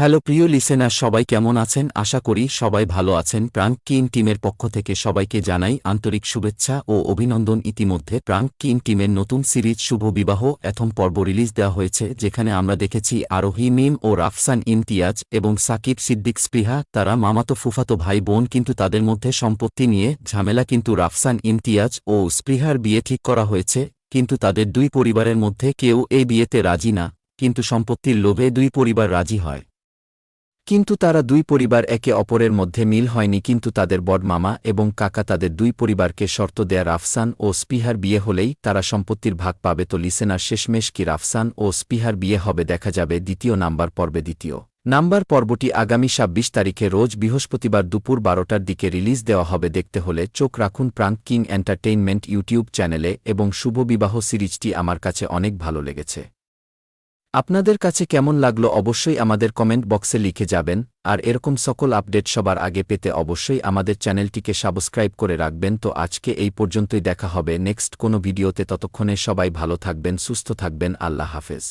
Hello প্রিয় listener সবাই কেমন আছেন? আশা করি সবাই ভালো আছেন। প্রাঙ্ক কিন টিমের পক্ষ থেকে সবাইকে জানাই আন্তরিক শুভেচ্ছা ও অভিনন্দন। ইতিমধ্যে প্রাঙ্ক কিন টিমের নতুন সিরিজ শুভ বিবাহ প্রথম পর্ব রিলিজ দেওয়া হয়েছে, যেখানে আমরা দেখেছি আরোহী মিম ও রাফসান ইমতিয়াজ এবং সাকিব সিদ্দিক স্পৃহা। তারা মামাতো ফুফাতো ভাই বোন কিন্তু তাদের মধ্যে সম্পত্তি নিয়ে ঝামেলা কিন্তু রাফসান ইমতিয়াজ ও স্পৃহার বিয়ে ঠিক করা হয়েছে, কিন্তু তাদের দুই পরিবারের মধ্যে কেউ এই বিয়েতে রাজি না, কিন্তু সম্পত্তির লোভে দুই পরিবার রাজি হয়। কিন্তু তারা দুই পরিবার একে অপরের মধ্যে মিল হয়নি কিন্তু তাদের বড়মামা এবং কাকা তাদের দুই পরিবারকে শর্ত দেয়া রাফসান ও স্পিহার বিয়ে হলেই তারা সম্পত্তির ভাগ পাবে। তো লিসেনার শেষমেশ কি রাফসান ও স্পিহার বিয়ে হবে দেখা যাবে দ্বিতীয় নাম্বার পর্বে দ্বিতীয় নাম্বার পর্বটি আগামী ২৬ তারিখে রোজ বৃহস্পতিবার দুপুর বারোটার দিকে রিলিজ দেওয়া হবে। দেখতে হলে চোখ রাখুন প্রাঙ্ক কিং এন্টারটেইনমেন্ট ইউটিউব চ্যানেলে এবং শুভ বিবাহ সিরিজটি আমার কাছে অনেক ভালো লেগেছে। আপনাদের কাছে কেমন লাগল অবশ্যই আমাদের কমেন্ট বক্সে লিখে যাবেন, আর এরকম সকল আপডেট সবার আগে পেতে অবশ্যই আমাদের চ্যানেলটিকে সাবস্ক্রাইব করে রাখবেন। তো আজকে এই পর্যন্তই দেখা হবে নেক্সট কোনো ভিডিওতে, ততক্ষণে সবাই ভালো থাকবেন, সুস্থ থাকবেন, আল্লাহ হাফেজ।